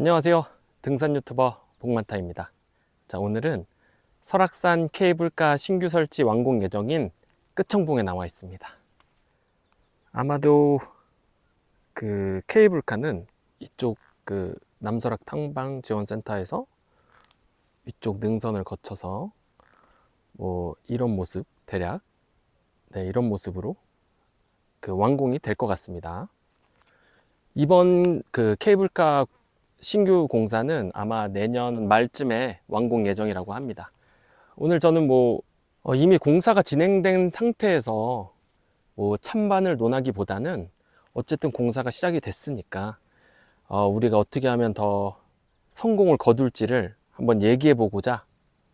안녕하세요. 등산 유튜버 복만타입니다. 자, 오늘은 설악산 케이블카 신규 설치 완공 예정인 끝청봉에 나와 있습니다. 아마도 그 케이블카는 이쪽 그 남설악 탕방 지원센터에서 이쪽 능선을 거쳐서 뭐 이런 모습 대략 네, 이런 모습으로 그 완공이 될 것 같습니다. 이번 그 케이블카 신규 공사는 아마 내년 말쯤에 완공 예정이라고 합니다. 오늘 저는 뭐 어, 이미 공사가 진행된 상태에서 뭐 찬반을 논하기보다는 어쨌든 공사가 시작이 됐으니까 어, 우리가 어떻게 하면 더 성공을 거둘지를 한번 얘기해 보고자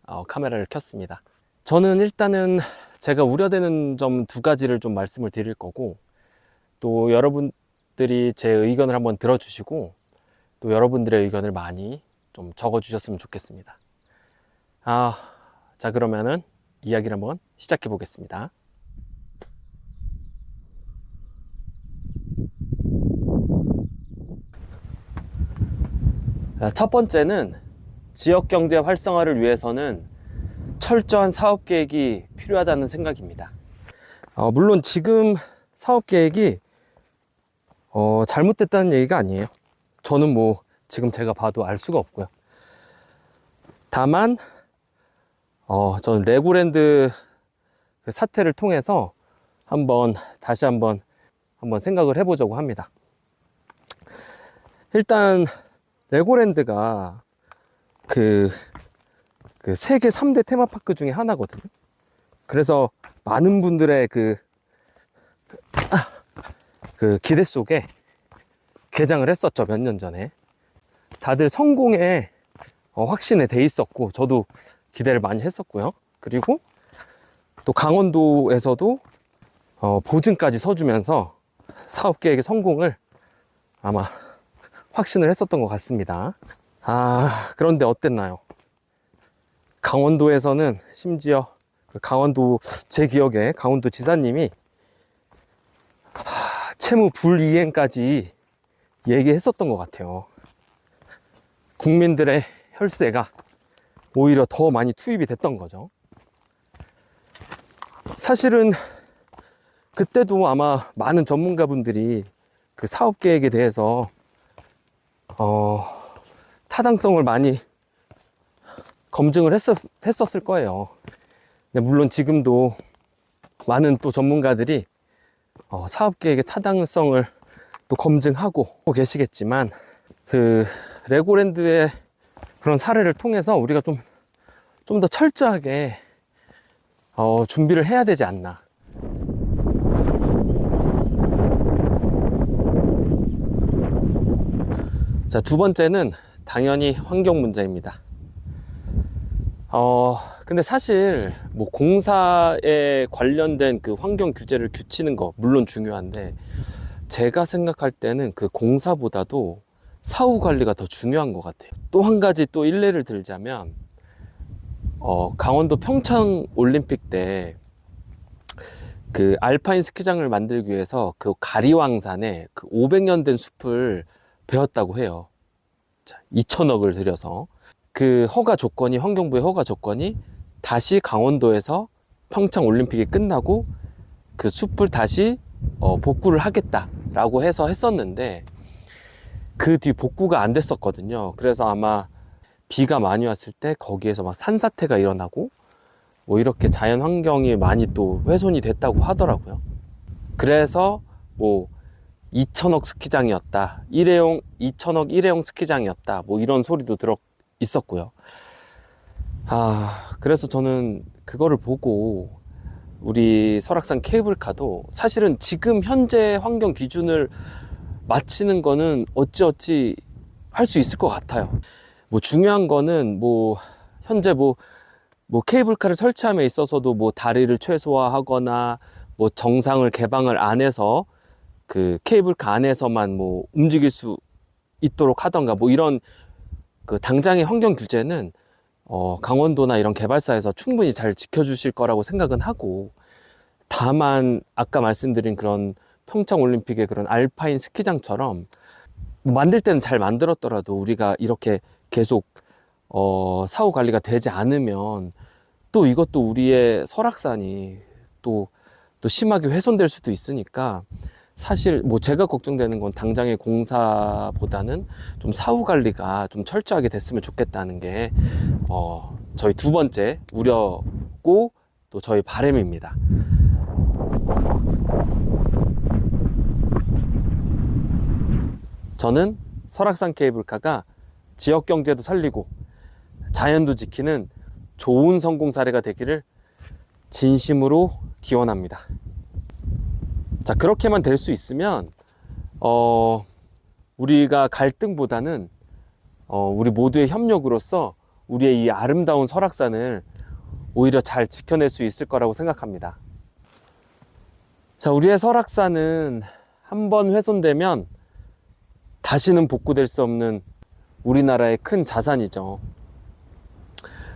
어, 카메라를 켰습니다. 저는 일단은 제가 우려되는 점 두 가지를 좀 말씀을 드릴 거고 또 여러분들이 제 의견을 한번 들어주시고 또 여러분들의 의견을 많이 좀 적어 주셨으면 좋겠습니다. 아, 자 그러면은 이야기를 한번 시작해 보겠습니다. 자, 첫 번째는 지역 경제 활성화를 위해서는 철저한 사업 계획이 필요하다는 생각입니다. 어, 물론 지금 사업 계획이 어, 잘못됐다는 얘기가 아니에요. 저는 뭐 지금 제가 봐도 알 수가 없고요. 다만 어, 저는 레고랜드 그 사태를 통해서 한번 다시 한번 한번 생각을 해보자고 합니다. 일단 레고랜드가 그, 그 세계 3대 테마파크 중에 하나거든요. 그래서 많은 분들의 그, 아, 그 기대 속에 개장을 했었죠. 몇 년 전에. 다들 성공에 어, 확신에 돼 있었고, 저도 기대를 많이 했었고요. 그리고 또 강원도에서도 어, 보증까지 서주면서 사업 계획의 성공을 아마 확신을 했었던 것 같습니다. 아, 그런데 어땠나요? 강원도에서는 심지어 그 강원도, 제 기억에 강원도 지사님이 하, 채무 불이행까지 얘기했었던 것 같아요. 국민들의 혈세가 오히려 더 많이 투입이 됐던 거죠. 사실은 그때도 아마 많은 전문가분들이 그 사업 계획에 대해서 어, 타당성을 많이 검증을 했었, 했었을 거예요. 물론 지금도 많은 또 전문가들이 어, 사업 계획의 타당성을 또 검증하고 계시겠지만 그 레고랜드의 그런 사례를 통해서 우리가 좀 좀 더 철저하게 어, 준비를 해야 되지 않나. 자, 두 번째는 당연히 환경 문제입니다. 어, 근데 사실 뭐 공사에 관련된 그 환경 규제를 규치는 거 물론 중요한데 제가 생각할 때는 그 공사보다도 사후 관리가 더 중요한 것 같아요. 또 한 가지 또 일례를 들자면 어, 강원도 평창 올림픽 때 그 알파인 스키장을 만들기 위해서 그 가리왕산에 그 500년 된 숲을 베었다고 해요. 자, 2천억을 들여서 그 허가 조건이 환경부의 허가 조건이 다시 강원도에서 평창 올림픽이 끝나고 그 숲을 다시 어, 복구를 하겠다 라고 해서 했었는데 그 뒤 복구가 안 됐었거든요. 그래서 아마 비가 많이 왔을 때 거기에서 막 산사태가 일어나고 뭐 이렇게 자연 환경이 많이 또 훼손이 됐다고 하더라고요. 그래서 뭐 2천억 스키장이었다. 일회용 2천억 일회용 스키장이었다. 뭐 이런 소리도 들어 있었고요. 아, 그래서 저는 그거를 보고 우리 설악산 케이블카도 사실은 지금 현재 환경 기준을 맞추는 거는 어찌어찌 할 수 있을 것 같아요. 뭐 중요한 거는 뭐 현재 뭐, 뭐 케이블카를 설치함에 있어서도 뭐 다리를 최소화하거나 뭐 정상을 개방을 안 해서 그 케이블카 안에서만 뭐 움직일 수 있도록 하던가 뭐 이런 그 당장의 환경 규제는 어 강원도나 이런 개발사에서 충분히 잘 지켜주실 거라고 생각은 하고 다만 아까 말씀드린 그런 평창 올림픽의 그런 알파인 스키장처럼 뭐 만들 때는 잘 만들었더라도 우리가 이렇게 계속 어, 사후 관리가 되지 않으면 또 이것도 우리의 설악산이 또, 또 심하게 훼손될 수도 있으니까 사실 뭐 제가 걱정되는 건 당장의 공사보다는 좀 사후 관리가 좀 철저하게 됐으면 좋겠다는 게 어, 저희 두 번째 우려고 또 저희 바람입니다. 저는 설악산 케이블카가 지역 경제도 살리고 자연도 지키는 좋은 성공 사례가 되기를 진심으로 기원합니다. 자, 그렇게만 될 수 있으면, 어, 우리가 갈등보다는, 어, 우리 모두의 협력으로서 우리의 이 아름다운 설악산을 오히려 잘 지켜낼 수 있을 거라고 생각합니다. 자, 우리의 설악산은 한 번 훼손되면 다시는 복구될 수 없는 우리나라의 큰 자산이죠.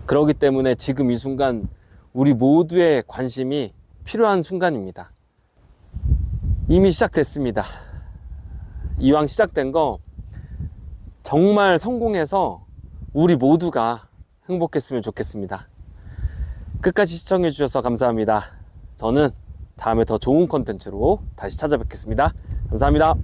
그렇기 때문에 지금 이 순간 우리 모두의 관심이 필요한 순간입니다. 이미 시작됐습니다. 이왕 시작된 거 정말 성공해서 우리 모두가 행복했으면 좋겠습니다. 끝까지 시청해 주셔서 감사합니다. 저는 다음에 더 좋은 컨텐츠로 다시 찾아뵙겠습니다. 감사합니다.